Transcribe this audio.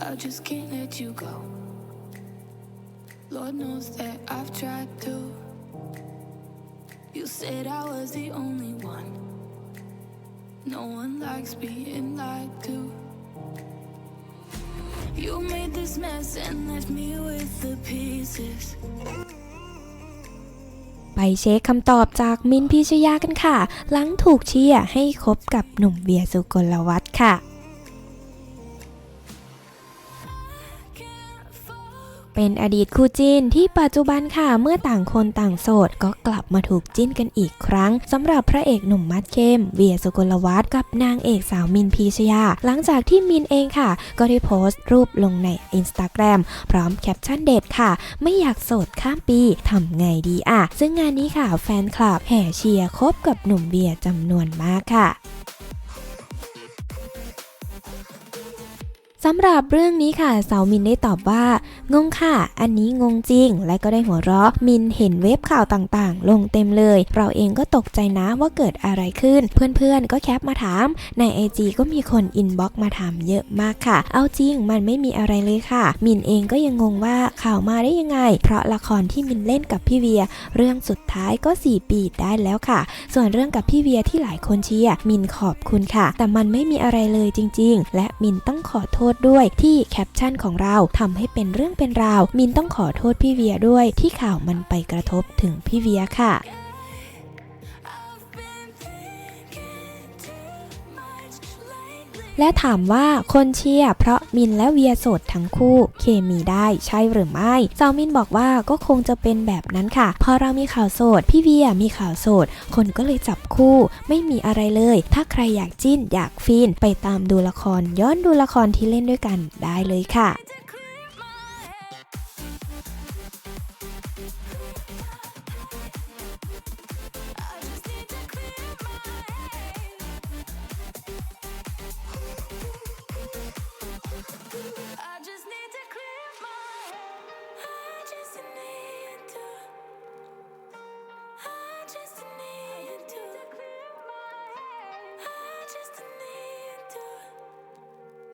I just can't let you go. Lord knows that I've tried to. You said I was the only one. No one likes being lied to. You made this mess and left me with the pieces. ไปเช็คคำตอบจากมินพิชยากันค่ะ หลังถูกเชียร์ให้คบกับหนุ่มเวียสุกลวัฒน์ค่ะ เป็นอดีตคู่จิ้นที่ปัจจุบันค่ะเมื่อต่างคนต่างโสด ก็กลับมาถูกจิ้นกันอีกครั้งสำหรับพระเอกหนุ่มมัดเข้ม เวียสุกลวัฒน์กับนางเอกสาวมินพีชยา หลังจากที่มินเองค่ะ ก็ได้โพสต์รูปลงในอินสตาแกรมพร้อมแคปชั่นเด็ดค่ะ ไม่อยากโสดข้ามปีทำไงดีอะ ซึ่งงานนี้ค่ะแฟนคลับแห่เชียร์คบกับหนุ่มเวียจำนวนมากค่ะ สำหรับเรื่องนี้ค่ะสาวมินได้ตอบว่า งงค่ะ อันนี้งงจริง และก็ได้หัวเราะ มินเห็นเว็บข่าวต่างๆ ลงเต็มเลย เราเองก็ตกใจนะว่าเกิดอะไรขึ้น เพื่อนๆ ก็แคปมาถาม ในไอจีก็มีคนอินบ็อกมาถามเยอะมากค่ะ เอาจริงมันไม่มีอะไรเลยค่ะ มินเองก็ยังงงว่าข่าวมาได้ยังไง เพราะละครที่มินเล่นกับพี่เวีย เรื่องสุดท้ายก็ 4 ปีได้แล้วค่ะ ส่วนเรื่องกับพี่เวียที่หลายคนเชียร์มินขอบคุณค่ะ แต่มันไม่มีอะไรเลยจริง ๆ และมินต้องขอโทษด้วยที่แคปชั่นของเราทำให้เป็นเรื่องเป็นราว มินต้องขอโทษพี่เวียด้วยที่ข่าวมันไปกระทบถึงพี่เวียค่ะ และถามว่าคนเชียร์เพราะมินและเวียโสดทั้งคู่เคมีได้ใช่หรือไม่สาวมินบอกว่าก็คงจะเป็นแบบนั้นค่ะ พอเรามีข่าวโสด พี่เวียมีข่าวโสด คนก็เลยจับคู่ ไม่มีอะไรเลย ถ้าใครอยากจิ้นอยากฟินไปตามดูละครย้อนดูละครที่เล่นด้วยกันได้เลยค่ะ